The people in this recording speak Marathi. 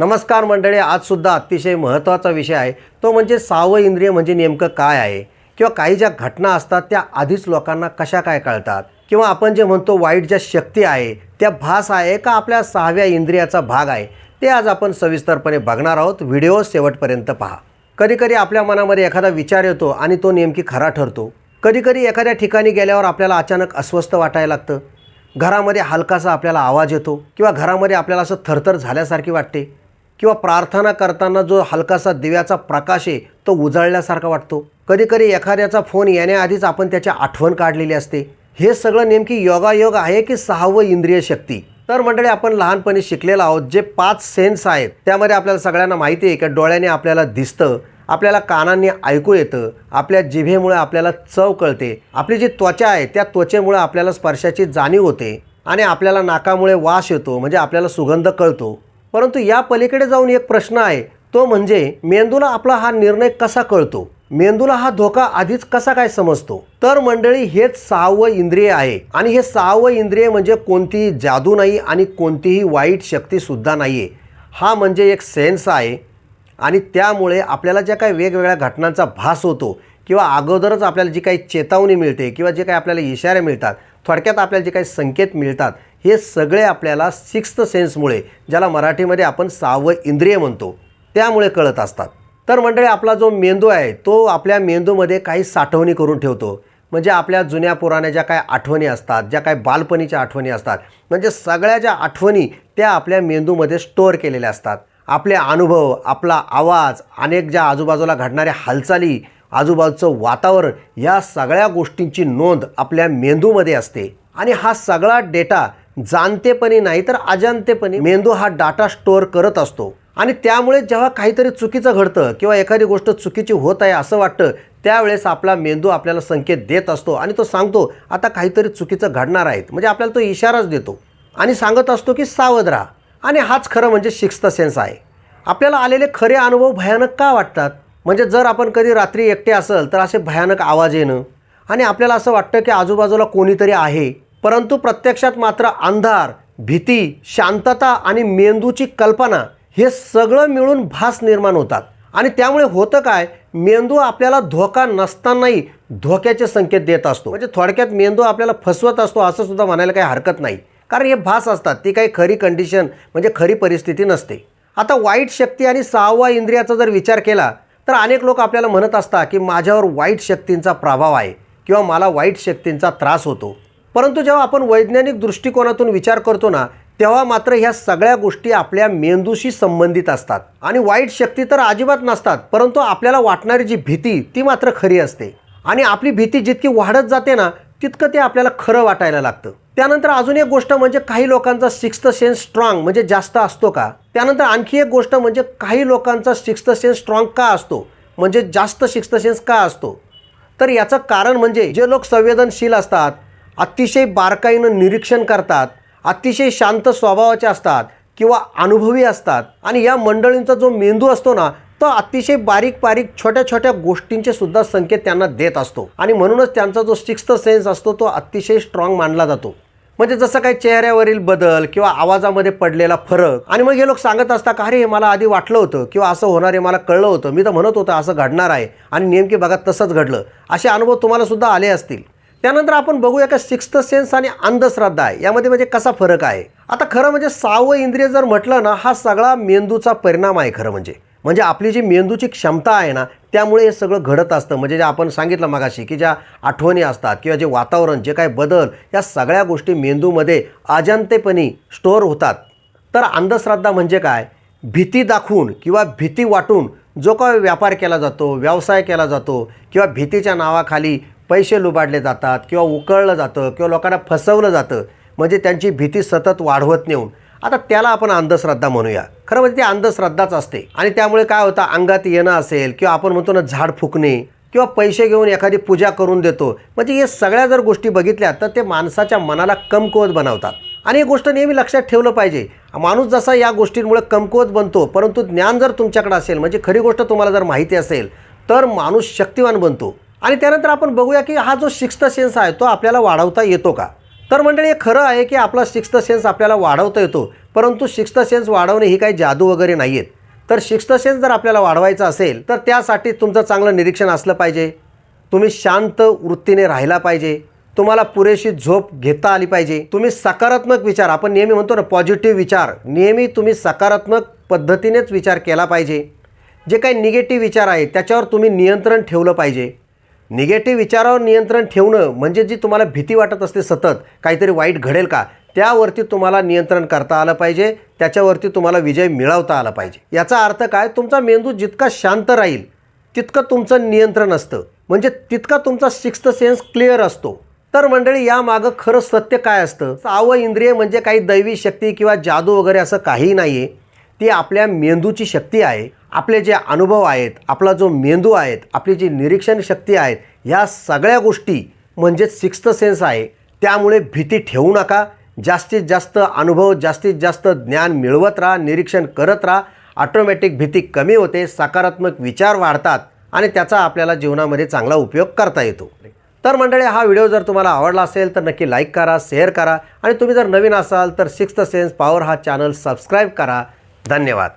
नमस्कार मंडळी आजसुद्धा अतिशय महत्त्वाचा विषय आहे. तो म्हणजे सहावं इंद्रिय म्हणजे नेमकं काय आहे? किंवा काही ज्या घटना असतात त्या आधीच लोकांना कशा काय कळतात? किंवा आपण जे म्हणतो वाईट ज्या शक्ती आहे त्या भास आहे का आपल्या सहाव्या इंद्रियाचा भाग आहे? ते आज आपण सविस्तरपणे बघणार आहोत. व्हिडिओ शेवटपर्यंत पहा. कधीकधी आपल्या मनामध्ये एखादा विचार येतो आणि तो नेमकी खरा ठरतो. कधीकधी एखाद्या ठिकाणी गेल्यावर आपल्याला अचानक अस्वस्थ वाटायला लागतं. घरामध्ये हलकासा आपल्याला आवाज येतो किंवा घरामध्ये आपल्याला असं थरथर झाल्यासारखी वाटते. किंवा प्रार्थना करताना जो हलकासा दिव्याचा प्रकाश आहे तो उजळल्यासारखा वाटतो. कधीकधी एखाद्याचा फोन येण्याआधीच आपण त्याची आठवण काढलेली असते. हे सगळं नेमकी योगायोग आहे की सहावं इंद्रिय शक्ती? तर मंडळी आपण लहानपणी शिकलेलो आहोत जे पाच सेन्स आहेत त्यामध्ये आपल्याला सगळ्यांना माहिती आहे की डोळ्याने आपल्याला दिसतं आपल्याला कानांनी ऐकू येतं आपल्या जिभेमुळे आपल्याला चव कळते आपली जी त्वचा आहे त्या त्वचेमुळे आपल्याला स्पर्शाची जाणीव होते आणि आपल्याला नाकामुळे वास येतो म्हणजे आपल्याला सुगंध कळतो. परंतु या पलीकडे जाऊन एक प्रश्न आहे. तो म्हणजे मेंदूला आपला हा निर्णय कसा कळतो? मेंदूला हा धोका आधीच कसा काय समजतो? तर मंडळी हेच सहावं इंद्रिय आहे. आणि हे सहावं इंद्रिय म्हणजे कोणतीही जादू नाही आणि कोणतीही वाईट शक्तीसुद्धा नाही आहे हा म्हणजे एक सेन्स आहे. आणि त्यामुळे आपल्याला ज्या काही वेगवेगळ्या घटनांचा भास होतो किंवा अगोदरच आपल्याला जी काही चेतावणी मिळते किंवा जे काही आपल्याला इशारे मिळतात थोडक्यात आपल्याला जे काही संकेत मिळतात हे सगळे आपल्याला सिक्स्थ सेन्समुळे ज्याला मराठीमध्ये आपण सहावं इंद्रिय म्हणतो त्यामुळे कळत असतात. तर मंडळी आपला जो मेंदू आहे तो आपल्या मेंदूमध्ये काही साठवणी करून ठेवतो. म्हणजे आपल्या जुन्या पुराण्या ज्या काय आठवणी असतात ज्या काय बालपणीच्या आठवणी असतात म्हणजे सगळ्या ज्या आठवणी त्या आपल्या मेंदूमध्ये स्टोअर केलेल्या असतात. आपले अनुभव आपला आवाज अनेक ज्या आजूबाजूला घडणाऱ्या हालचाली आजूबाजूचं वातावरण या सगळ्या गोष्टींची नोंद आपल्या मेंदूमध्ये असते. आणि हा सगळा डेटा जाणतेपणी नाही तर अजाणतेपणी मेंदू हा डाटा स्टोअर करत असतो. आणि त्यामुळे जेव्हा काहीतरी चुकीचं घडतं किंवा एखादी गोष्ट चुकीची होत आहे असं वाटतं त्यावेळेस आपला मेंदू आपल्याला संकेत देत असतो आणि तो सांगतो आता काहीतरी चुकीचं घडणार आहेत म्हणजे आपल्याला तो इशाराच देतो. आणि सांगत असतो की सावध राहा. आणि हाच खरं म्हणजे शिक्स्थ सेन्स आहे. आपल्याला आलेले खरे अनुभव भयानक का वाटतात? म्हणजे जर आपण कधी रात्री एकटे असेल तर असे भयानक आवाज येणं. आणि आपल्याला असं वाटतं की आजूबाजूला कोणीतरी आहे. परंतु प्रत्यक्षात मात्र अंधार भीती शांतता आणि मेंदूची कल्पना हे सगळं मिळून भास निर्माण होतात. आणि त्यामुळे होतं काय? मेंदू आपल्याला धोका नसतानाही धोक्याचे संकेत देत असतो. म्हणजे थोडक्यात मेंदू आपल्याला फसवत असतो असं सुद्धा म्हणायला काही हरकत नाही. कारण हे भास असतात. ती काही खरी कंडिशन म्हणजे खरी परिस्थिती नसते. आता वाईट शक्ती आणि सहावा इंद्रियाचा जर विचार केला तर अनेक लोक आपल्याला म्हणत असतात की माझ्यावर वाईट शक्तींचा प्रभाव आहे किंवा मला वाईट शक्तींचा त्रास होतो. परंतु जेव्हा आपण वैज्ञानिक दृष्टिकोनातून विचार करतो ना तेव्हा मात्र ह्या सगळ्या गोष्टी आपल्या मेंदूशी संबंधित असतात. आणि वाईट शक्ती तर अजिबात नसतात परंतु आपल्याला वाटणारी जी भीती ती मात्र खरी असते. आणि आपली भीती जितकी वाढत जाते ना तितकं ते आपल्याला खरं वाटायला लागतं. त्यानंतर अजून एक गोष्ट म्हणजे काही लोकांचा सिक्स्थ सेन्स स्ट्रॉंग म्हणजे जास्त असतो का? त्यानंतर आणखी एक गोष्ट म्हणजे काही लोकांचा सिक्स्थ सेन्स स्ट्रॉंग का असतो? म्हणजे जास्त सिक्स्थ सेन्स का असतो? तर याचं कारण म्हणजे जे लोक संवेदनशील असतात अतिशय बारकाईनं निरीक्षण करतात अतिशय शांत स्वभावाचे असतात किंवा अनुभवी असतात आणि या मंडळींचा जो मेंदू असतो ना तो अतिशय बारीक बारीक छोट्या छोट्या गोष्टींचे सुद्धा संकेत त्यांना देत असतो. आणि म्हणूनच त्यांचा जो सिक्स्थ सेन्स असतो तो अतिशय स्ट्रॉंग मानला जातो. म्हणजे जसं काही चेहऱ्यावरील बदल किंवा आवाजामध्ये पडलेला फरक आणि मग हे लोक सांगत असतात का अरे हे मला आधी वाटलं होतं किंवा असं होणार आहे मला कळलं होतं मी तर म्हणत होतं असं घडणार आहे. आणि नेमकी बघा तसंच घडलं. असे अनुभव तुम्हाला सुद्धा आले असतील. त्यानंतर आपण बघूया का सिक्स्थ सेन्स आणि अंधश्रद्धा आहे. यामध्ये म्हणजे कसा फरक आहे? आता खरं म्हणजे सहावं इंद्रिय जर म्हटलं ना हा सगळा मेंदूचा परिणाम आहे खरं म्हणजे. म्हणजे आपली जी मेंदूची क्षमता आहे ना त्यामुळे हे सगळं घडत असतं. म्हणजे जे आपण सांगितलं मगाशी की ज्या आठवणी असतात किंवा जे वातावरण जे काय बदल या सगळ्या गोष्टी मेंदूमध्ये अजंतेपणी स्टोअर होतात. तर अंधश्रद्धा म्हणजे काय? भीती दाखवून किंवा भीती वाटून जो काय व्यापार केला जातो व्यवसाय केला जातो किंवा भीतीच्या नावाखाली पैसे लुबाडले जातात किंवा उकळलं जातं किंवा लोकांना फसवलं जातं म्हणजे त्यांची भीती सतत वाढवत नेऊन. आता त्याला आपण अंधश्रद्धा म्हणूया. खरं म्हणजे ती अंधश्रद्धाच असते. आणि त्यामुळे काय होतं? अंगात येणं असेल किंवा आपण म्हणतो ना झाड फुकणे किंवा पैसे घेऊन एखादी पूजा करून देतो म्हणजे हे सगळ्या जर गोष्टी बघितल्या तर ते माणसाच्या मनाला कमकुवत बनवतात. आणि ही गोष्ट नेहमी लक्षात ठेवलं पाहिजे. माणूस जसा या गोष्टींमुळे कमकुवत बनतो परंतु ज्ञान जर तुमच्याकडे असेल म्हणजे खरी गोष्ट तुम्हाला जर माहिती असेल तर माणूस शक्तिवान बनतो. आणि त्यानंतर आपण बघूया की हा जो सिक्स्थ सेन्स आहे तो आपल्याला वाढवता येतो का? तर मंडळी हे खरं आहे की आपला सिक्स्थ सेन्स आपल्याला वाढवता येतो परंतु सिक्स्थ सेन्स वाढवणे ही काही जादू वगैरे नाही आहेत तर सिक्स्थ सेन्स जर आपल्याला वाढवायचा असेल तर त्यासाठी तुमचं चांगलं निरीक्षण असलं पाहिजे. तुम्ही शांत वृत्तीने राहिला पाहिजे. तुम्हाला पुरेशी झोप घेता आली पाहिजे. तुम्ही सकारात्मक विचार आपण नेहमी म्हणतो ना पॉझिटिव्ह विचार नेहमी तुम्ही सकारात्मक पद्धतीनेच विचार केला पाहिजे. जे काही निगेटिव्ह विचार आहेत त्याच्यावर तुम्ही नियंत्रण ठेवलं पाहिजे. निगेटिव्ह विचारावर नियंत्रण ठेवणं म्हणजे जी तुम्हाला भीती वाटत असते सतत काहीतरी वाईट घडेल का त्यावरती तुम्हाला नियंत्रण करता आलं पाहिजे त्याच्यावरती तुम्हाला विजय मिळवता आला पाहिजे. याचा अर्थ काय? तुमचा मेंदू जितका शांत राहील तितकं तुमचं नियंत्रण असतं. म्हणजे तितका तुमचा सिक्स्थ सेन्स क्लिअर असतो. तर मंडळी यामागं खरं सत्य काय असतं? सावं इंद्रिय म्हणजे काही दैवी शक्ती किंवा जादू वगैरे असं काही नाही आहे ती आपल्या मेंदूची शक्ती आहे. आपले जे अनुभव आहेत आपला जो मेंदू आहेत आपली जी निरीक्षण शक्ती आहेत ह्या सगळ्या गोष्टी म्हणजेच सिक्स्थ सेन्स आहे. त्यामुळे भीती ठेवू नका. जास्तीत जास्त अनुभव जास्तीत जास्त ज्ञान मिळवत राहा निरीक्षण करत राहा. ऑटोमॅटिक भीती कमी होते सकारात्मक विचार वाढतात आणि त्याचा आपल्याला जीवनामध्ये चांगला उपयोग करता येतो. तर मंडळी हा व्हिडिओ जर तुम्हाला आवडला असेल तर नक्की लाईक करा शेअर करा आणि तुम्ही जर नवीन असाल तर सिक्स्थ सेन्स पॉवर हा चॅनल सबस्क्राईब करा. धन्यवाद.